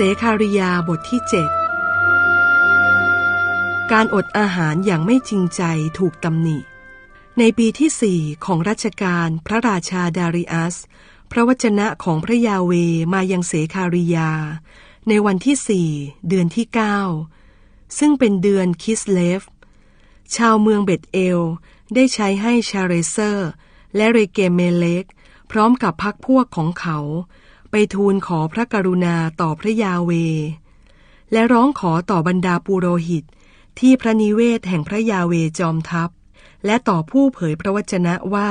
เสคาริยาบทที่เจ็ดการอดอาหารอย่างไม่จริงใจถูกตำหนิ ในปีที่สี่ของรัชกาลพระราชาดาริอัส พระวจนะของพระยาเวมายังเสคาริยา ในวันที่สี่เดือนที่เก้าซึ่งเป็นเดือนคิสเลฟ ชาวเมืองเบตเอล ได้ใช้ให้ชาเรเซอร์ และเรเกเมเล็กพร้อมกับพักพวกของเขา ไปทูลขอพระกรุณาต่อพระยาเว และร้องขอต่อบรรดาปุโรหิต ที่พระนิเวศแห่งพระยาเวจอมทัพ และต่อผู้เผยพระวจนะว่า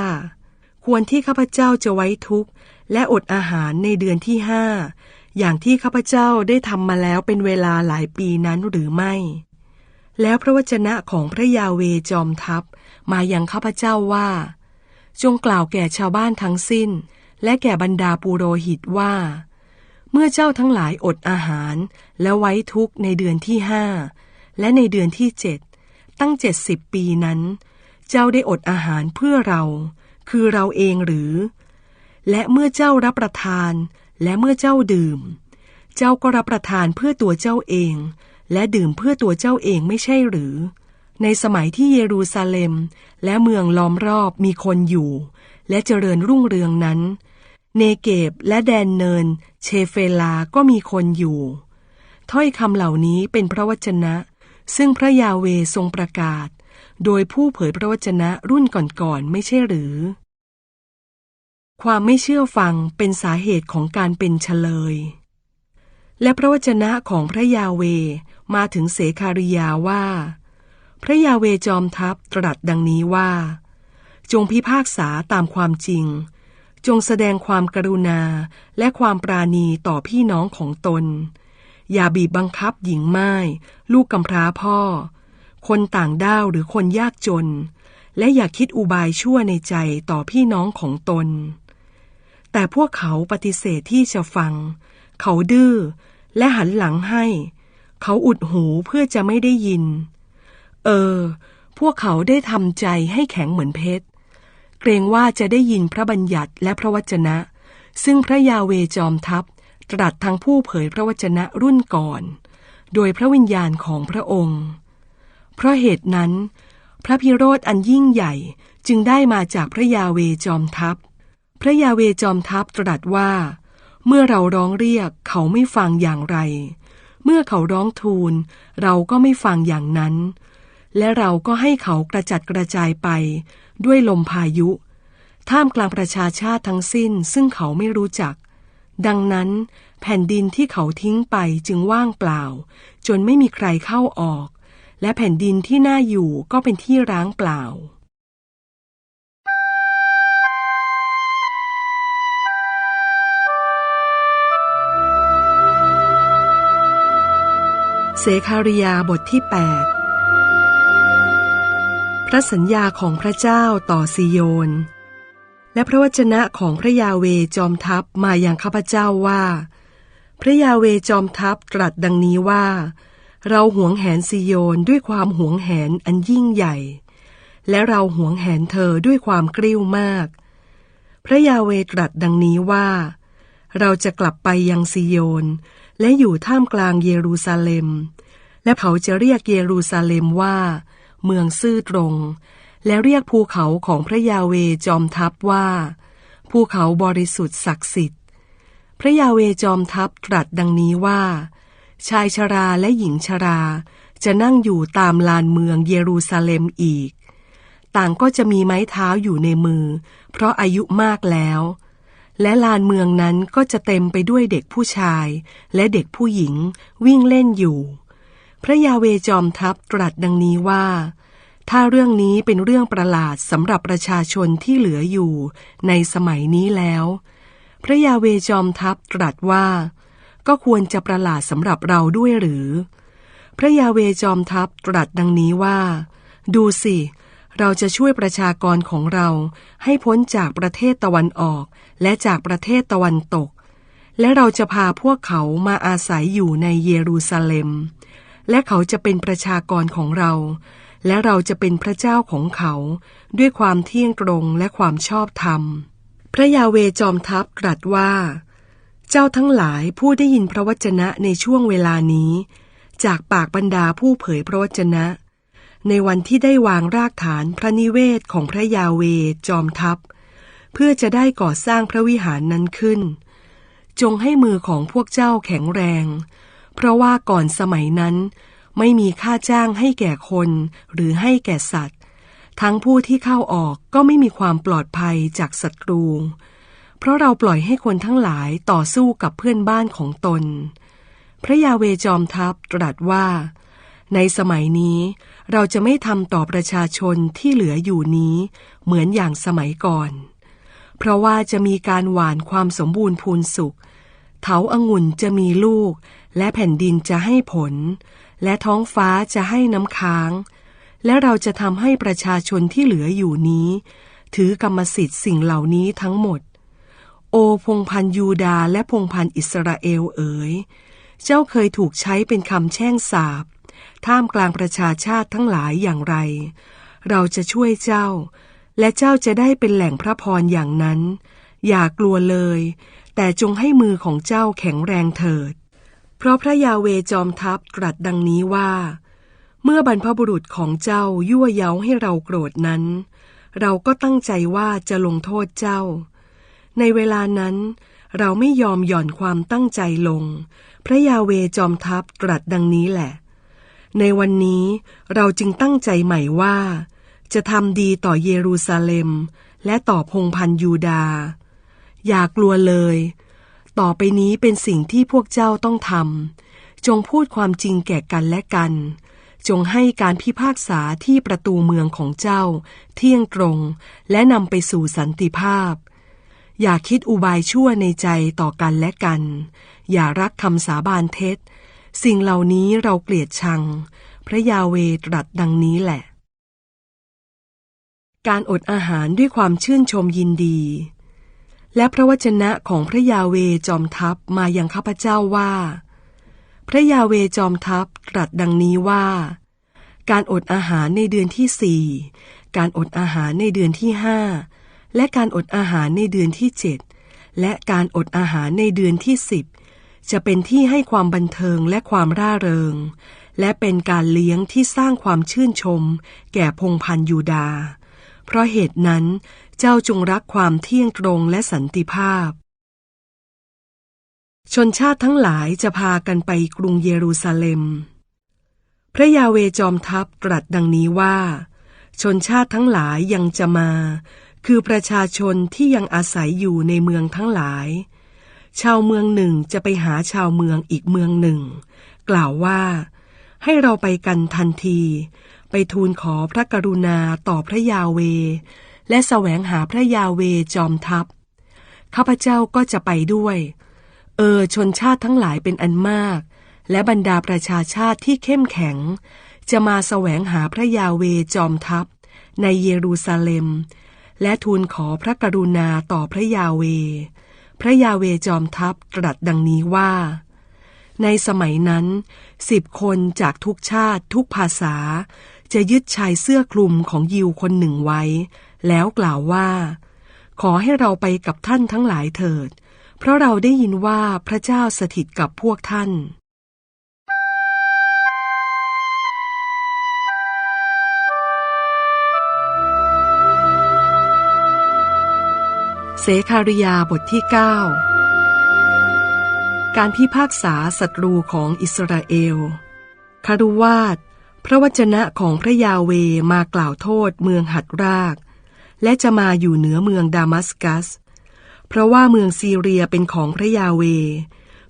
ควรที่ข้าพเจ้าจะไว้ทุกข์ และอดอาหารในเดือนที่ห้าอย่างที่ข้าพเจ้าได้ทำมาแล้วเป็นเวลาหลายปีนั้นหรือไม่ แล้วพระวจนะของพระยาเวจอมทัพ มายังข้าพเจ้าว่า จงกล่าวแก่ชาวบ้านทั้งสิ้น และแก่บรรดาปุโรหิตว่า เมื่อเจ้าทั้งหลายอดอาหาร และไว้ทุกข์ในเดือนที่ห้าและในเดือนที่เจ็ดตั้งเจ็ดสิบปีนั้น เจ้าได้อดอาหารเพื่อเรา คือเราเองหรือ และเมื่อเจ้ารับประทานและเมื่อเจ้าดื่ม เจ้าก็รับประทานเพื่อตัวเจ้าเอง และดื่มเพื่อตัวเจ้าเองไม่ใช่หรือ ในสมัยที่เยรูซาเล็ม และเมืองล้อมรอบมีคนอยู่ และเจริญรุ่งเรืองนั้น เนเกบและแดนเนิน เชเฟลาก็มีคนอยู่ ถ้อยคำเหล่านี้เป็นพระวจนะ ซึ่งพระยาเวทรงประกาศ โดยผู้เผยพระวจนะรุ่นก่อนๆไม่ใช่หรือ ความไม่เชื่อฟังเป็นสาเหตุของการเป็นเฉลย และพระวจนะของพระยาเวมาถึงเสคาริยาว่า พระยาเวจอมทัพตรัสดังนี้ว่า จงพิพากษาตามความจริง จงแสดงความกรุณาและความปราณีต่อพี่น้องของตน อย่าบีบบังคับหญิงไม้ลูกกำพร้าพ่อ คนต่างด้าวหรือคนยากจน และอย่าคิดอุบายชั่วในใจต่อพี่น้องของตน แต่พวกเขาปฏิเสธที่จะฟัง เขาดื้อและหันหลังให้ เขาอุดหูเพื่อจะไม่ได้ยิน เออ พวกเขาได้ทำใจให้แข็งเหมือนเพชร เกรงว่าจะได้ยินพระบัญญัติและพระวจนะ ซึ่งพระยาเวจอมทัพ ตรัสทางผู้เผยพระวจนะรุ่นก่อน โดยพระวิญญาณของพระองค์ เพราะเหตุนั้น พระพิโรธอันยิ่งใหญ่จึงได้มาจากพระยาเวจอมทัพ พระยาเวจอมทัพตรัสว่า เมื่อเราร้องเรียกเขาไม่ฟังอย่างไร เมื่อเขาร้องทูล เราก็ไม่ฟังอย่างนั้น และเราก็ให้เขากระจัดกระจายไป ด้วยลมพายุ ท่ามกลางประชาชาติทั้งสิ้นซึ่งเขาไม่รู้จัก ดังนั้น แผ่นดินที่เขาทิ้งไปจึงว่างเปล่า จนไม่มีใครเข้าออก และแผ่นดินที่น่าอยู่ก็เป็นที่ร้างเปล่าเสคาริยาบทที่ 8 พระสัญญาของพระเจ้าต่อซิโยน และพระวจนะของพระยาเวจอมทัพมาอย่างข้าพเจ้าว่า พระยาเวจอมทัพตรัสดังนี้ว่า เราหวงแหนซิโยนด้วยความหวงแหนอันยิ่งใหญ่ และเราหวงแหนเธอด้วยความกริ้วมาก พระยาเวตรัสดังนี้ว่า เราจะกลับไปยังซิโยน และอยู่ท่ามกลางเยรูซาเล็ม และเขาจะเรียกเยรูซาเล็มว่า เมืองซื่อตรง และเรียกภูเขาของพระยาเวจอมทัพว่า ภูเขาบริสุทธิ์ศักดิ์สิทธิ์ พระยาเวจอมทัพตรัสดังนี้ว่า ชายชราและหญิงชราจะนั่งอยู่ตามลานเมืองเยรูซาเล็มอีก ต่างก็จะมีไม้เท้าอยู่ในมือ เพราะอายุมากแล้ว และลานเมืองนั้นก็จะเต็มไปด้วยเด็กผู้ชาย และเด็กผู้หญิงวิ่งเล่นอยู่ พระยาเวจอมทัพตรัสดังนี้ว่า ถ้าเรื่องนี้เป็นเรื่องประหลาดสำหรับประชาชนที่เหลืออยู่ในสมัยนี้แล้ว พระยาเวจอมทัพตรัสว่า ก็ควรจะประหลาดสำหรับเราด้วยหรือ พระยาเวจอมทัพตรัสดังนี้ว่า ดูสิ เราจะช่วยประชากรของเราให้พ้นจากประเทศตะวันออกและจากประเทศตะวันตก และเราจะพาพวกเขามาอาศัยอยู่ในเยรูซาเล็ม และเขาจะเป็นประชากรของเรา และเราจะเป็นพระเจ้าของเขา ด้วยความเที่ยงตรงและความชอบธรรม พระยาเวจอมทัพตรัสว่า เจ้าทั้งหลายผู้ได้ยินพระวจนะในช่วงเวลานี้ จากปากบรรดาผู้เผยพระวจนะ ในวันที่ได้วางรากฐานพระนิเวศของพระยาเวจอมทัพ เพื่อจะได้ก่อสร้างพระวิหารนั้นขึ้น จงให้มือของพวกเจ้าแข็งแรง เพราะว่าก่อนสมัยนั้น ไม่มีค่าจ้างให้แก่คนหรือให้แก่สัตว์ ทั้งผู้ที่เข้าออกก็ไม่มีความปลอดภัยจากศัตรู เพราะเราปล่อยให้คนทั้งหลายต่อสู้กับเพื่อนบ้านของตน พระยาเวจอมทัพตรัสว่า ในสมัยนี้เราจะไม่ทำต่อประชาชนที่เหลืออยู่นี้ เหมือนอย่างสมัยก่อน เพราะว่าจะมีการหว่านความสมบูรณ์พูนสุข เถาองุ่นจะมีลูก และแผ่นดินจะให้ผล และท้องฟ้าจะให้น้ำค้าง และเราจะทำให้ประชาชนที่เหลืออยู่นี้ ถือกรรมสิทธิ์สิ่งเหล่านี้ทั้งหมด โอพงพันยูดาและพงพันอิสราเอลเอ๋ยเจ้าเคยถูกใช้เป็นคำแช่งสาบ ท่ามกลางประชาชาติทั้งหลายอย่างไร เราจะช่วยเจ้า และเจ้าจะได้เป็นแหล่งพระพรอย่างนั้น อย่ากลัวเลย แต่จงให้มือของเจ้าแข็งแรงเถิด เพราะพระยาเวจอมทัพตรัสดังนี้ว่า เมื่อบรรพบุรุษของเจ้ายั่วเย้าให้เราโกรธนั้น เราก็ตั้งใจว่าจะลงโทษเจ้า ในเวลานั้น เราไม่ยอมหย่อนความตั้งใจลง พระยาเวจอมทัพตรัสดังนี้แหละ ในวันนี้เราจึงตั้งใจใหม่ว่า จะทำดีต่อเยรูซาเล็ม และต่อพงพันยูดา อย่ากลัวเลย ต่อไปนี้เป็นสิ่งที่พวกเจ้าต้องทำจงพูดความจริงแก่กันและกัน จงให้การพิพากษาที่ประตูเมืองของเจ้า เที่ยงตรง และนำไปสู่สันติภาพ อย่าคิดอุบายชั่วในใจต่อกันและกัน อย่ารักคำสาบานเท็จ สิ่งเหล่านี้เราเกลียดชัง พระยาเวตรัสดังนี้แหละ การอดอาหารด้วยความชื่นชมยินดี และพระวจนะของพระยาเวจอมทัพมายังข้าพเจ้าว่า พระยาเวจอมทัพตรัสดังนี้ว่า การอดอาหารในเดือนที่สี่การอดอาหารในเดือนที่ห้าและการอดอาหารในเดือนที่เจ็ดและการอดอาหารในเดือนที่สิบจะเป็นที่ให้ความบันเทิงและความร่าเริง และเป็นการเลี้ยงที่สร้างความชื่นชม แก่พงพันยูดา เพราะเหตุนั้นเจ้าจงรักความเที่ยงตรงและสันติภาพ ชนชาติทั้งหลายจะพากันไปกรุงเยรูซาเล็ม พระยาเวจอมทัพตรัสดังนี้ว่า ชนชาติทั้งหลายยังจะมา คือประชาชนที่ยังอาศัยอยู่ในเมืองทั้งหลาย ชาวเมืองหนึ่งจะไปหาชาวเมืองอีกเมืองหนึ่ง กล่าวว่าให้เราไปกันทันที ไปทูลขอพระกรุณาต่อพระยาเว และแสวงหาพระยาเวจอมทัพ ข้าพเจ้าก็จะไปด้วย เออชนชาติทั้งหลายเป็นอันมาก และบรรดาประชาชาติที่เข้มแข็ง จะมาแสวงหาพระยาเวจอมทัพ ในเยรูซาเล็ม และทูลขอพระกรุณาต่อพระยาเว พระยาเวจอมทัพตรัสดังนี้ว่าในสมัยนั้นสิบคนจากทุกชาติทุกภาษา จะยึดชายเสื้อคลุมของยิวคนหนึ่งไว้ แล้วกล่าวว่า ขอให้เราไปกับท่านทั้งหลายเถิด เพราะเราได้ยินว่าพระเจ้าสถิตกับพวกท่านเสคาริยาบทที่ 9 การพิพากษาศัตรูของอิสราเอลคารุวาด พระวจนะของพระยาเวมากล่าวโทษเมืองหัดราก และจะมาอยู่เหนือเมืองดามัสกัส เพราะว่าเมืองซีเรียเป็นของพระยาเว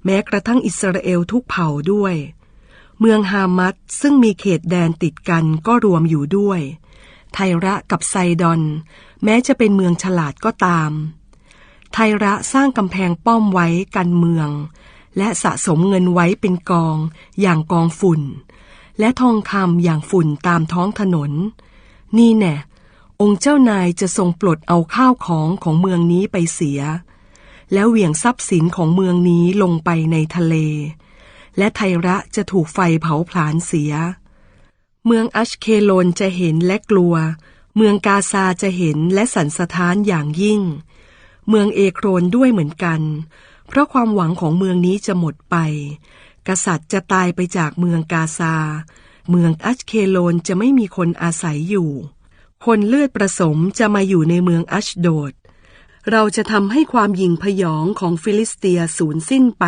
แม้กระทั่งอิสราเอลทุกเผ่าด้วย เมืองฮามัดซึ่งมีเขตแดนติดกันก็รวมอยู่ด้วย ไทระกับไซดอน แม้จะเป็นเมืองฉลาดก็ตาม ไทระสร้างกำแพงป้อมไว้กันเมือง และสะสมเงินไว้เป็นกองอย่างกองฝุ่น และทองคำอย่างฝุ่นตามท้องถนน นี่แน่องค์เจ้านายจะทรงปลดเอาข้าวของของเมืองนี้ไปเสีย แล้วเหวี่ยงทรัพย์สินของเมืองนี้ลงไปในทะเล และไทระจะถูกไฟเผาผลาญเสีย เมืองอัชเคโลนจะเห็นและกลัว เมืองกาซาจะเห็นและสันสะท้านอย่างยิ่ง เมืองเอโครนด้วยเหมือนกัน เพราะความหวังของเมืองนี้จะหมดไป กษัตริย์จะตายไปจากเมืองกาซา เมืองอัชเคโลนจะไม่มีคนอาศัยอยู่ คนเลือดประสมจะมาอยู่ในเมืองอัชโดด เราจะทำให้ความยิงพยองของฟิลิสเตียสูญสิ้นไป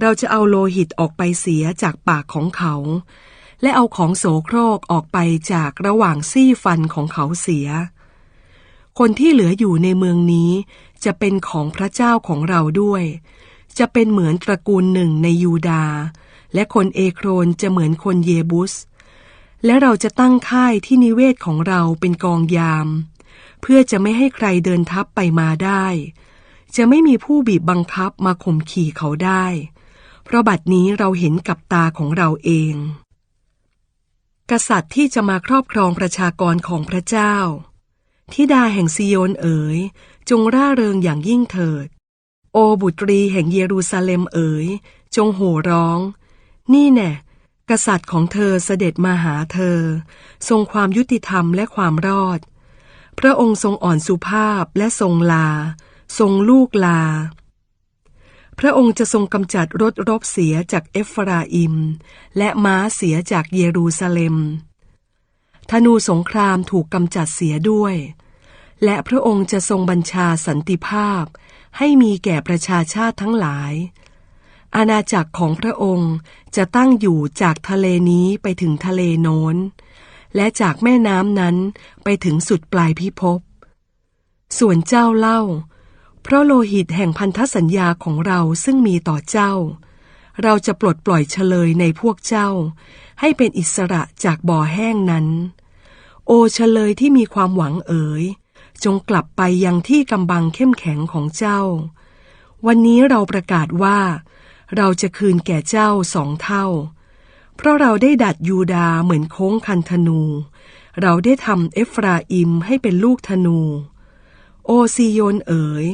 เราจะเอาโลหิตออกไปเสียจากปากของเขา และเอาของโสโครกออกไปจากระหว่างซี่ฟันของเขาเสีย คนที่เหลืออยู่ในเมืองนี้จะเป็นของพระเจ้าของเราด้วย จะเป็นเหมือนตระกูลหนึ่งในยูดาห์และคนเอโครนจะเหมือนคนเยบุส และเราจะตั้งค่ายที่นิเวศของเราเป็นกองยาม เพื่อจะไม่ให้ใครเดินทับไปมาได้ จะไม่มีผู้บีบบังคับมาข่มขี่เขาได้ เพราะบัดนี้เราเห็นกับตาของเราเอง กษัตริย์ที่จะมาครอบครองประชากรของพระเจ้า ทิดาแห่งซิโยนเอ๋ย จงร่าเริงอย่างยิ่งเถิด โอบุตรีแห่งเยรูซาเล็มเอ๋ย จงโห่ร้อง นี่แน่กษัตริย์ของเธอเสด็จมาหาเธอ ทรงความยุติธรรมและความรอด พระองค์ทรงอ่อนสุภาพและทรงลา ทรงลูกลา พระองค์จะทรงกำจัดรถรบเสียจากเอฟราอิม และม้าเสียจากเยรูซาเล็ม ธนูสงครามถูกกำจัดเสียด้วย และพระองค์จะทรงบัญชาสันติภาพ ให้มีแก่ประชาชาติทั้งหลาย อาณาจักรของพระองค์จะตั้งอยู่จากทะเลนี้ไปถึงทะเลโน้น และจากแม่น้ำนั้นไปถึงสุดปลายพิภพ ส่วนเจ้าเล่า เพราะโลหิตแห่งพันธสัญญาของเราซึ่งมีต่อเจ้า เราจะปลดปล่อยเฉลยในพวกเจ้า ให้เป็นอิสระจากบ่อแห้งนั้น โอเฉลยที่มีความหวังเอ๋ย จงกลับไปยังที่กำบังเข้มแข็งของเจ้า วันนี้เราประกาศว่า เราจะคืนแก่เจ้าสองเท่า เพราะเราได้ดัดยูดาเหมือนโค้งคันธนู เราได้ทำเอฟราอิมให้เป็นลูกธนู โอซีโยนเอ๋ย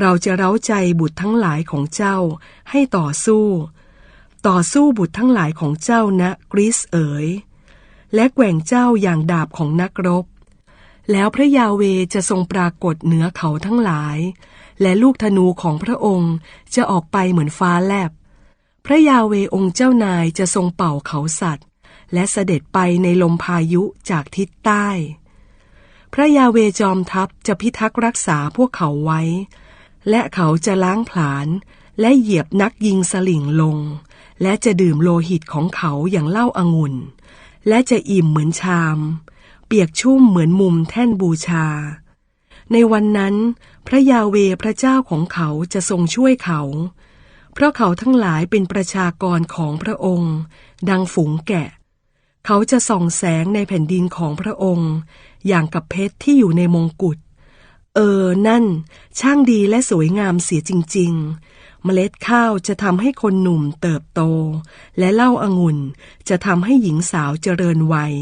เราจะเร้าใจบุตรทั้งหลายของเจ้าให้ต่อสู้ ต่อสู้บุตรทั้งหลายของเจ้านะกริสเอ๋ยและแกว่งเจ้าอย่างดาบของนักรบ แล้วพระยาเวจะทรงปรากฏเหนือเขาทั้งหลาย และลูกธนูของพระองค์จะออกไปเหมือนฟ้าแลบ พระยาเวองค์เจ้านายจะทรงเป่าเขาสัตว์ และเสด็จไปในลมพายุจากทิศใต้ พระยาเวจอมทัพจะพิทักษ์รักษาพวกเขาไว้ และเขาจะล้างผลาญและเหยียบนักยิงสลิ่งลง และจะดื่มโลหิตของเขาอย่างเล้าอางุ่น และจะอิ่มเหมือนชาม เปียกชุ่มเหมือนมุมแท่นบูชา ในวันนั้น พระยาเวพระเจ้าของเขาจะทรงช่วยเขา เพราะเขาทั้งหลายเป็นประชากรของพระองค์ ดังฝูงแกะ เขาจะส่องแสงในแผ่นดินของพระองค์ อย่างกับเพชรที่อยู่ในมงกุฎเออ นั่น ช่างดีและสวยงามเสียจริง ๆ เมล็ดข้าวจะทำให้คนหนุ่มเติบโต และเหล้าอางุ่นจะทำให้หญิงสาวเจริญวัย